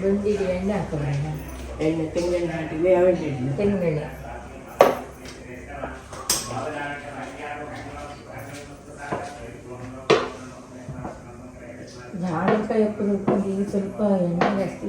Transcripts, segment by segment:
ಬೆಂಡಿಗೆ ಎಣ್ಣೆ ಹಾಕೋಣ ಎಣ್ಣೆ ತೆಂಗಿನೆಣ್ಣೆ ಹಾಕಿದ್ರೆ ಯಾವ ಎಣ್ಣೆ ಇಡ್ಲಿ ತೆಂಗಿನೆಣ್ಣೆ ಜಾಡಿಕಾಯಿ ಹಾಕೊಂಡು ಹುಡ್ಕೊಂಡು ಈಗ ಸ್ವಲ್ಪ ಎಣ್ಣೆ ಜಾಸ್ತಿ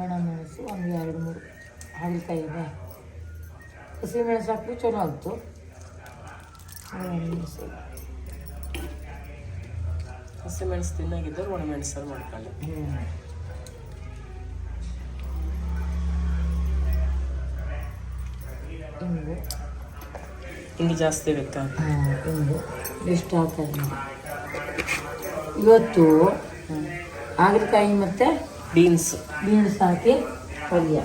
ಒಣಮೆಣಸು ಒಂದು ಎರಡು ಮೂರು ಹಾಗಲಕಾಯಿ ಇದೆ. ಹಸಿಮೆಣಸು ಹಾಕಿದ್ರೆ ಚಲೋ ಆಯಿತು. ಒಣಮೆಣಸು ಹಸಿಮೆಣಸು ತಿನ್ನಾಗಿದ್ದರೆ ಒಣಮೆಣಸಲ್ಲಿ ಮಾಡ್ಕೊಳ್ಳಿ. ಹ್ಞೂ ಇಂಗು ಹಿಂಗೆ ಜಾಸ್ತಿ ಬೇಕಾ ಹಾಂ ಇಂಗು ಎಷ್ಟು ಹಾಕೋದು ಇವತ್ತು ಹಾಗಲಕಾಯಿ ಮತ್ತು ಬೀನ್ಸ್ ಬೀನ್ಸ್ ಹಾಕಿ ಪಲ್ಯ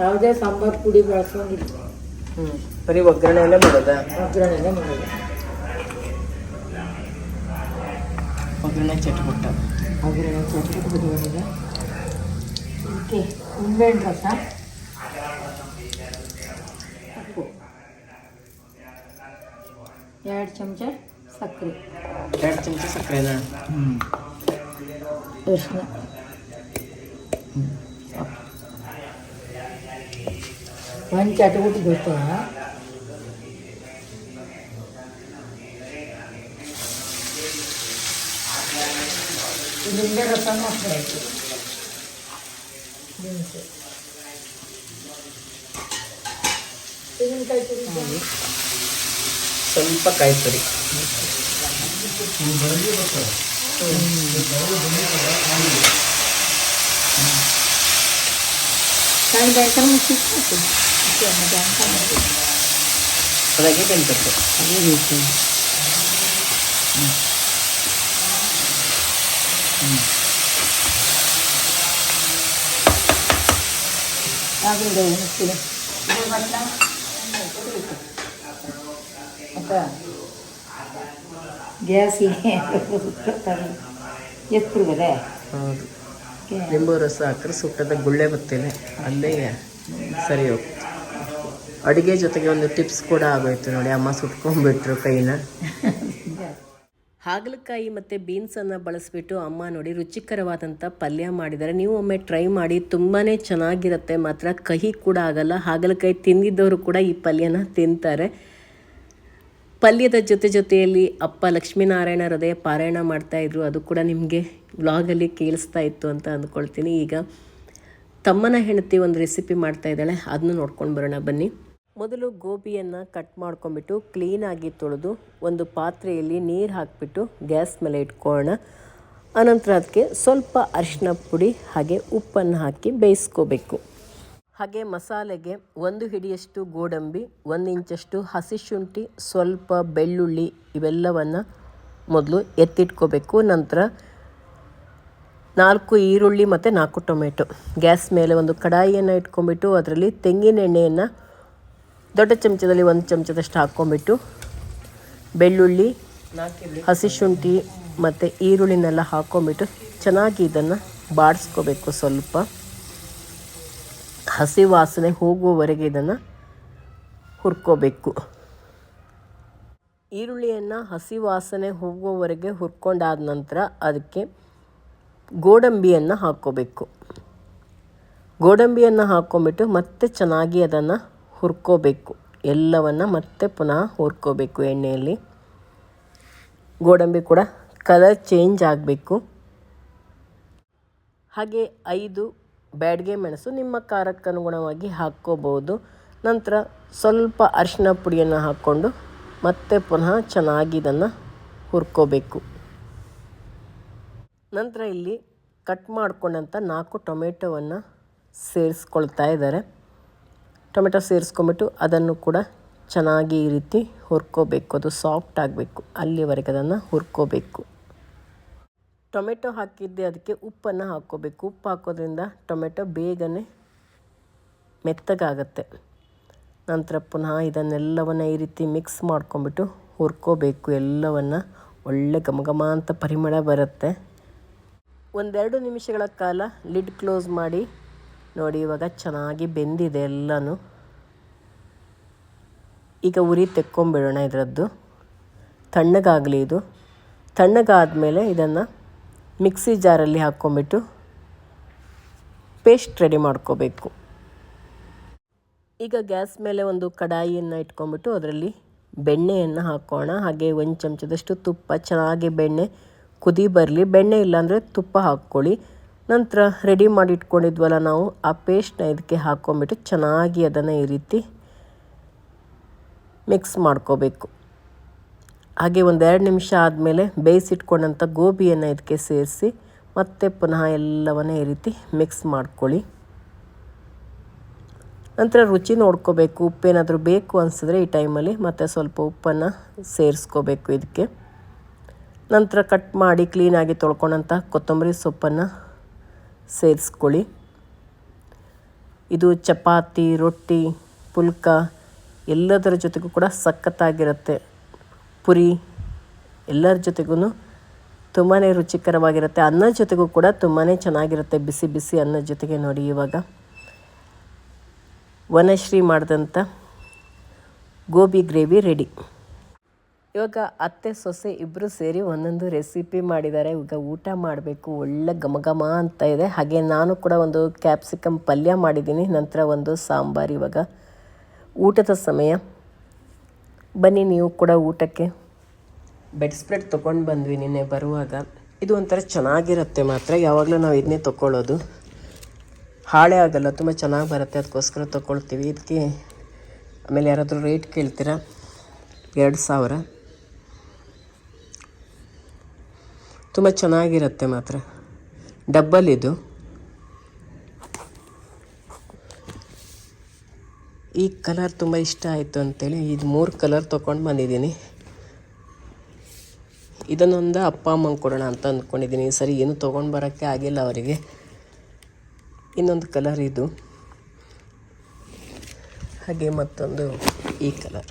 ಯಾವುದೇ ಸಾಂಬಾರು ಪುಡಿ ಬಳಸೋಂಗಿಲ್ಲ ಹ್ಞೂ ಬರೀ ಒಗ್ಗರಣೆ ಎಲ್ಲ ಮಾಡೋದಾ ಒಗ್ಗರಣೆಲ್ಲ ಮಾಡೋದು ಒಗ್ಗರಣೆ ಚಟ್ಪುಟ್ಟ ಒಗ್ಗರಣೆ ಚಟ್ಪಟ್ಟು ಬಿಡುವನಿಗೆ ಇದಕ್ಕೆ ನಿಂಬೆಹಣ್ಣು ರಸ ಉಪ್ಪು ಎರಡು ಚಮಚ ಸಕ್ಕರೆ ಎರಡು ಚಮಚ ಸಕ್ಕರೆನಾ ಅರಿಶಿನ ಒಂದು ಚಟಗುಟ್ಟು ಗೊತ್ತಾ ನಿಂಬೆ ರಸನೂ ಹಾಕಬೇಕು ಮೆಣಸು ತೆಂಗಿನಕಾಯಿ ತುರಿ ಹಾಕಿ. ಸ್ವಲ್ಪ ಕಾಯಿ ತುರಿ ಕಾಯಿ ಬೇಕಂದ್ರೆ ಮುಚ್ಚಿಟ್ಟು ಹಾಕು. ಅಷ್ಟೇ, ಮತ್ತೆ ಅಂತ ಮಾಡಿ. ಅದಾಗೆ ಬೆಂತದ್ದು ಅದೇ ರೀತಿ ಆಗಿದೆ ಮುಚ್ಚಿದೆ ಅಪ್ಪ ಗ್ಯಾಸಿಗೆ ಹೌದು. ಲಿಂಬು ರಸ ಹಾಕಿದ್ರೆ ಸುಟ್ಟದ ಗುಳ್ಳೆ ಬರ್ತೇನೆ ಅಲ್ಲೇ ಸರಿ ಹೋಗ್ತು ಅಡುಗೆ ಜೊತೆಗೆ ಒಂದು ಟಿಪ್ಸ್ ಕೂಡ ಆಗೋಯ್ತು ನೋಡಿ ಅಮ್ಮ ಸುಟ್ಕೊಂಡ್ಬಿಟ್ರು ಕೈನ. ಹಾಗಲಕಾಯಿ ಮತ್ತು ಬೀನ್ಸನ್ನು ಬಳಸಿಬಿಟ್ಟು ಅಮ್ಮ ನೋಡಿ ರುಚಿಕರವಾದಂಥ ಪಲ್ಯ ಮಾಡಿದ್ದಾರೆ ನೀವು ಒಮ್ಮೆ ಟ್ರೈ ಮಾಡಿ ತುಂಬಾ ಚೆನ್ನಾಗಿರುತ್ತೆ. ಮಾತ್ರ ಕಹಿ ಕೂಡ ಆಗಲ್ಲ. ಹಾಗಲಕಾಯಿ ತಿಂದಿದ್ದವರು ಕೂಡ ಈ ಪಲ್ಯನ ತಿಂತಾರೆ. ಪಲ್ಯದ ಜೊತೆ ಜೊತೆಯಲ್ಲಿ ಅಪ್ಪ ಲಕ್ಷ್ಮೀನಾರಾಯಣ ಹೃದಯ ಪಾರಾಯಣ ಮಾಡ್ತಾಯಿದ್ರು ಅದು ಕೂಡ ನಿಮಗೆ ವ್ಲಾಗಲ್ಲಿ ಕೇಳಿಸ್ತಾ ಇತ್ತು ಅಂತ ಅಂದ್ಕೊಳ್ತೀನಿ. ಈಗ ತಮ್ಮನ ಹೆಂಡತಿ ಒಂದು ರೆಸಿಪಿ ಮಾಡ್ತಾ ಇದ್ದಾಳೆ. ಅದನ್ನು ನೋಡ್ಕೊಂಡು ಬರೋಣ. ಬನ್ನಿ. ಮೊದಲು ಗೋಬಿಯನ್ನು ಕಟ್ ಮಾಡ್ಕೊಂಬಿಟ್ಟು ಕ್ಲೀನಾಗಿ ತೊಳೆದು ಒಂದು ಪಾತ್ರೆಯಲ್ಲಿ ನೀರು ಹಾಕಿಬಿಟ್ಟು ಗ್ಯಾಸ್ ಮೇಲೆ ಇಟ್ಕೊಳ್ಳೋಣ. ಅನಂತರ ಅದಕ್ಕೆ ಸ್ವಲ್ಪ ಅರಿಶಿನ ಪುಡಿ ಹಾಗೆ ಉಪ್ಪನ್ನು ಹಾಕಿ ಬೇಯಿಸ್ಕೋಬೇಕು. ಹಾಗೆ ಮಸಾಲೆಗೆ ಒಂದು ಹಿಡಿಯಷ್ಟು ಗೋಡಂಬಿ, ಒಂದು ಇಂಚಷ್ಟು ಹಸಿ ಶುಂಠಿ, ಸ್ವಲ್ಪ ಬೆಳ್ಳುಳ್ಳಿ ಇವೆಲ್ಲವನ್ನು ಮೊದಲು ಎತ್ತಿಟ್ಕೋಬೇಕು. ನಂತರ ನಾಲ್ಕು ಈರುಳ್ಳಿ ಮತ್ತು ನಾಲ್ಕು ಟೊಮೆಟೊ. ಗ್ಯಾಸ್ ಮೇಲೆ ಒಂದು ಕಡಾಯಿಯನ್ನು ಇಟ್ಕೊಂಬಿಟ್ಟು ಅದರಲ್ಲಿ ತೆಂಗಿನ ಎಣ್ಣೆಯನ್ನು ದೊಡ್ಡ ಚಮಚದಲ್ಲಿ ಒಂದು ಚಮಚದಷ್ಟು ಹಾಕ್ಕೊಂಬಿಟ್ಟು ಬೆಳ್ಳುಳ್ಳಿ, ಹಸಿ ಶುಂಠಿ ಮತ್ತು ಈರುಳ್ಳಿನೆಲ್ಲ ಹಾಕ್ಕೊಂಬಿಟ್ಟು ಚೆನ್ನಾಗಿ ಇದನ್ನು ಬಾಡಿಸ್ಕೋಬೇಕು ಸ್ವಲ್ಪ. ಹಸಿ ವಾಸನೆ ಹೋಗುವವರೆಗೆ ಇದನ್ನು ಹುರ್ಕೋಬೇಕು. ಈರುಳ್ಳಿಯನ್ನು ಹಸಿ ವಾಸನೆ ಹೋಗುವವರೆಗೆ ಹುರ್ಕೊಂಡಾದ ನಂತರ ಅದಕ್ಕೆ ಗೋಡಂಬಿಯನ್ನು ಹಾಕ್ಕೋಬೇಕು ಗೋಡಂಬಿಯನ್ನು ಹಾಕ್ಕೊಂಬಿಟ್ಟು ಮತ್ತೆ ಚೆನ್ನಾಗಿ ಅದನ್ನು ಹುರ್ಕೋಬೇಕು. ಎಲ್ಲವನ್ನು ಮತ್ತೆ ಪುನಃ ಹುರ್ಕೋಬೇಕು ಎಣ್ಣೆಯಲ್ಲಿ. ಗೋಡಂಬಿ ಕೂಡ ಕಲರ್ ಚೇಂಜ್ ಆಗಬೇಕು. ಹಾಗೆ ಐದು ಬ್ಯಾಡ್ಗೆ ಮೆಣಸು ನಿಮ್ಮ ಖಾರಕ್ಕೆ ಅನುಗುಣವಾಗಿ ಹಾಕ್ಕೋಬೋದು. ನಂತರ ಸ್ವಲ್ಪ ಅರಿಶಿನ ಪುಡಿಯನ್ನು ಹಾಕ್ಕೊಂಡು ಮತ್ತೆ ಪುನಃ ಚೆನ್ನಾಗಿ ಇದನ್ನು ಹುರ್ಕೋಬೇಕು. ನಂತರ ಇಲ್ಲಿ ಕಟ್ ಮಾಡಿಕೊಂಡಂಥ ನಾಲ್ಕು ಟೊಮೆಟೊವನ್ನು ಸೇರಿಸ್ಕೊಳ್ತಾ ಇದ್ದಾರೆ. ಟೊಮೆಟೊ ಸೇರಿಸ್ಕೊಂಬಿಟ್ಟು ಅದನ್ನು ಕೂಡ ಚೆನ್ನಾಗಿ ಈ ರೀತಿ ಹುರ್ಕೋಬೇಕು. ಅದು ಸಾಫ್ಟ್ ಆಗಬೇಕು. ಅಲ್ಲಿವರೆಗೆ ಅದನ್ನು ಹುರ್ಕೋಬೇಕು. ಟೊಮೆಟೊ ಹಾಕಿದ್ದೆ, ಅದಕ್ಕೆ ಉಪ್ಪನ್ನು ಹಾಕ್ಕೋಬೇಕು. ಉಪ್ಪು ಹಾಕೋದ್ರಿಂದ ಟೊಮೆಟೊ ಬೇಗನೆ ಮೆತ್ತಗಾಗತ್ತೆ. ನಂತರ ಪುನಃ ಇದನ್ನೆಲ್ಲವನ್ನು ಈ ರೀತಿ ಮಿಕ್ಸ್ ಮಾಡ್ಕೊಂಬಿಟ್ಟು ಹುರ್ಕೋಬೇಕು. ಎಲ್ಲವನ್ನು ಒಳ್ಳೆ ಘಮ ಘಮ ಅಂತ ಪರಿಮಳ ಬರುತ್ತೆ. ಒಂದೆರಡು ನಿಮಿಷಗಳ ಕಾಲ ಲಿಡ್ ಕ್ಲೋಸ್ ಮಾಡಿ ನೋಡಿ, ಇವಾಗ ಚೆನ್ನಾಗಿ ಬೆಂದಿದೆ ಎಲ್ಲನೂ. ಈಗ ಉರಿ ತೆಕ್ಕೊಂಬಿಡೋಣ ಇದರದ್ದು. ತಣ್ಣಗಾಗಲಿ ಇದು. ತಣ್ಣಗಾದ ಮೇಲೆ ಇದನ್ನು ಮಿಕ್ಸಿ ಜಾರಲ್ಲಿ ಹಾಕ್ಕೊಂಬಿಟ್ಟು ಪೇಸ್ಟ್ ರೆಡಿ ಮಾಡ್ಕೋಬೇಕು. ಈಗ ಗ್ಯಾಸ್ ಮೇಲೆ ಒಂದು ಕಡಾಯಿಯನ್ನು ಇಟ್ಕೊಂಬಿಟ್ಟು ಅದರಲ್ಲಿ ಬೆಣ್ಣೆಯನ್ನು ಹಾಕೋಣ. ಹಾಗೆ ಒಂದು ಚಮಚದಷ್ಟು ತುಪ್ಪ, ಚೆನ್ನಾಗಿ ಬೆಣ್ಣೆ ಕುದಿ ಬರಲಿ. ಬೆಣ್ಣೆ ಇಲ್ಲಾಂದರೆ ತುಪ್ಪ ಹಾಕ್ಕೊಳ್ಳಿ. ನಂತರ ರೆಡಿ ಮಾಡಿ ಇಟ್ಕೊಂಡಿದ್ವಲ್ಲ ನಾವು, ಆ ಪೇಸ್ಟ್ನ ಇದಕ್ಕೆ ಹಾಕ್ಕೊಂಬಿಟ್ಟು ಚೆನ್ನಾಗಿ ಅದನ್ನು ಈ ರೀತಿ ಮಿಕ್ಸ್ ಮಾಡ್ಕೋಬೇಕು. ಹಾಗೆ ಒಂದೆರಡು ನಿಮಿಷ ಆದಮೇಲೆ ಬೇಯಿಸಿಟ್ಕೊಂಡಂಥ ಗೋಬಿಯನ್ನು ಇದಕ್ಕೆ ಸೇರಿಸಿ ಮತ್ತೆ ಪುನಃ ಎಲ್ಲವನ್ನೇ ಈ ರೀತಿ ಮಿಕ್ಸ್ ಮಾಡ್ಕೊಳ್ಳಿ. ನಂತರ ರುಚಿ ನೋಡ್ಕೋಬೇಕು, ಉಪ್ಪೇನಾದರೂ ಬೇಕು ಅನಿಸಿದ್ರೆ ಈ ಟೈಮಲ್ಲಿ ಮತ್ತೆ ಸ್ವಲ್ಪ ಉಪ್ಪನ್ನು ಸೇರಿಸ್ಕೋಬೇಕು ಇದಕ್ಕೆ. ನಂತರ ಕಟ್ ಮಾಡಿ ಕ್ಲೀನಾಗಿ ತೊಳ್ಕೊಂಡಂಥ ಕೊತ್ತಂಬರಿ ಸೊಪ್ಪನ್ನು ಸೇರಿಸ್ಕೊಳ್ಳಿ. ಇದು ಚಪಾತಿ, ರೊಟ್ಟಿ, ಪುಲ್ಕ ಎಲ್ಲದರ ಜೊತೆಗೂ ಕೂಡ ಸಖತ್ತಾಗಿರುತ್ತೆ. ಪುರಿ ಎಲ್ಲರ ಜೊತೆಗೂ ತುಂಬಾ ರುಚಿಕರವಾಗಿರುತ್ತೆ. ಅನ್ನದ ಜೊತೆಗೂ ಕೂಡ ತುಂಬಾ ಚೆನ್ನಾಗಿರುತ್ತೆ. ಬಿಸಿ ಬಿಸಿ ಅನ್ನದ ಜೊತೆಗೆ ನೋಡಿ ಇವಾಗ. ವನಶ್ರೀ ಮಾಡಿದಂಥ ಗೋಬಿ ಗ್ರೇವಿ ರೆಡಿ. ಇವಾಗ ಅತ್ತೆ, ಸೊಸೆ ಇಬ್ಬರು ಸೇರಿ ಒಂದೊಂದು ರೆಸಿಪಿ ಮಾಡಿದ್ದಾರೆ. ಈಗ ಊಟ ಮಾಡಬೇಕು. ಒಳ್ಳೆ ಘಮ ಘಮ ಅಂತ ಇದೆ. ಹಾಗೆ ನಾನು ಕೂಡ ಒಂದು ಕ್ಯಾಪ್ಸಿಕಮ್ ಪಲ್ಯ ಮಾಡಿದ್ದೀನಿ. ನಂತರ ಒಂದು ಸಾಂಬಾರು ಇವಾಗ ಊಟದ ಸಮಯ. ಬನ್ನಿ ನೀವು ಕೂಡ ಊಟಕ್ಕೆ. ಬೆಡ್ ಸ್ಪ್ರೆಡ್ ತೊಗೊಂಡು ಬಂದ್ವಿ ನಿನ್ನೆ ಬರುವಾಗ. ಇದು ಒಂಥರ ಚೆನ್ನಾಗಿರುತ್ತೆ ಮಾತ್ರ, ಯಾವಾಗಲೂ ನಾವು ಇದನ್ನೇ ತೊಗೊಳ್ಳೋದು ಹಾಳೆ ಆಗಲ್ಲ, ತುಂಬ ಚೆನ್ನಾಗಿ ಬರುತ್ತೆ, ಅದಕ್ಕೋಸ್ಕರ ತೊಗೊಳ್ತೀವಿ ಇದಕ್ಕೆ ಆಮೇಲೆ ಯಾರಾದರೂ ರೇಟ್ ಕೇಳ್ತೀರಾ? ಎರಡು ಸಾವಿರ. ತುಂಬ ಚೆನ್ನಾಗಿರುತ್ತೆ ಮಾತ್ರ. ಡಬ್ಬಲ್ ಇದು. ಈ ಕಲರ್ ತುಂಬ ಇಷ್ಟ ಆಯಿತು ಅಂತೇಳಿ ಇದು ಮೂರು ಕಲರ್ ತೊಗೊಂಡು ಬಂದಿದ್ದೀನಿ. ಇದನ್ನೊಂದು ಅಪ್ಪ ಅಮ್ಮಂಗೆ ಕೊಡೋಣ ಅಂತ ಅಂದ್ಕೊಂಡಿದ್ದೀನಿ ಸರಿ ಏನು ತೊಗೊಂಡು ಬರೋಕ್ಕೆ ಆಗಿಲ್ಲ ಅವರಿಗೆ. ಇನ್ನೊಂದು ಕಲರ್ ಇದು. ಹಾಗೆ ಮತ್ತೊಂದು ಈ ಕಲರ್.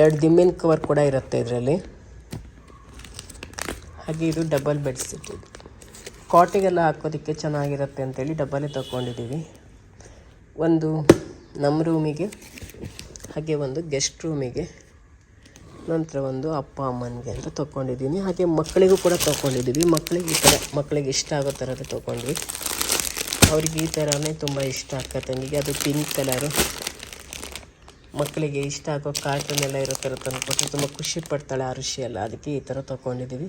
ಎರಡು ದಿಮ್ಮಿನ ಕವರ್ ಕೂಡ ಇರುತ್ತೆ ಇದರಲ್ಲಿ. ಹಾಗೆ ಇದು ಡಬಲ್ ಬೆಡ್ಶೀಟ್ ಇದು. ಕಾಟಿಗೆಲ್ಲ ಹಾಕೋದಕ್ಕೆ ಚೆನ್ನಾಗಿರುತ್ತೆ ಅಂತೇಳಿ ಡಬ್ಬಲೇ ತೊಗೊಂಡಿದ್ದೀವಿ. ಒಂದು ನಮ್ಮ ರೂಮಿಗೆ ಹಾಗೆ ಒಂದು ಗೆಸ್ಟ್ ರೂಮಿಗೆ ನಂತರ ಒಂದು ಅಪ್ಪ, ಅಮ್ಮನಿಗೆ ಅಂತ ತೊಗೊಂಡಿದ್ದೀನಿ. ಹಾಗೆ ಮಕ್ಕಳಿಗೂ ಕೂಡ ತೊಗೊಂಡಿದ್ದೀವಿ. ಮಕ್ಕಳಿಗೆ ಈ ಥರ ಮಕ್ಕಳಿಗೆ ಇಷ್ಟ ಆಗೋ ಥರದ್ದು ತೊಗೊಂಡ್ವಿ. ಅವ್ರಿಗೆ ಈ ಥರನೇ ತುಂಬ ಇಷ್ಟ ತಂಗಿಗೆ ಅದು ಪಿಂಕ್ ಕಲರು ಮಕ್ಕಳಿಗೆ ಇಷ್ಟ ಆಗೋ ಕಾರ್ಟೂನ್ ಎಲ್ಲ ಇರೋ ಥರ ತಂದ್ಕೊಟ್ಟು ತುಂಬ ಖುಷಿ ಪಡ್ತಾಳೆ ಆ ಋಷಿ ಅದಕ್ಕೆ ಈ ಥರ ತೊಗೊಂಡಿದ್ದೀವಿ.